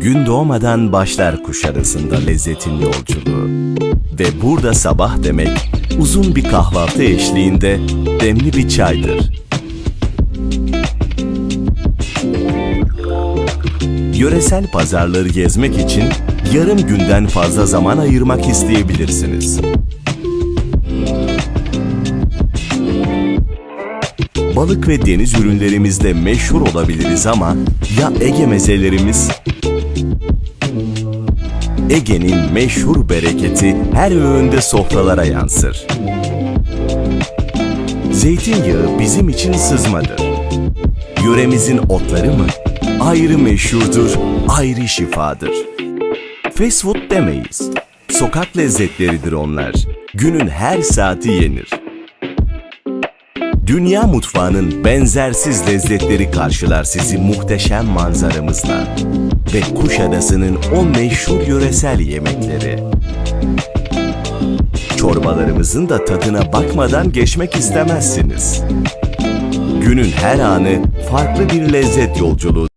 Gün doğmadan başlar Kuşadası'nda lezzetin yolculuğu. Ve burada sabah demek uzun bir kahvaltı eşliğinde demli bir çaydır. Yöresel pazarları gezmek için yarım günden fazla zaman ayırmak isteyebilirsiniz. Balık ve deniz ürünlerimizle meşhur olabiliriz ama ya Ege mezelerimiz? Ege'nin meşhur bereketi her öğünde sofralara yansır. Zeytinyağı bizim için sızmadır. Yöremizin otları mı? Ayrı meşhurdur, ayrı şifadır. Fast food demeyiz. Sokak lezzetleridir onlar. Günün her saati yenir. Dünya mutfağının benzersiz lezzetleri karşılar sizi muhteşem manzaramızla. Ve Kuşadası'nın o meşhur yöresel yemekleri. Çorbalarımızın da tadına bakmadan geçmek istemezsiniz. Günün her anı farklı bir lezzet yolculuğu.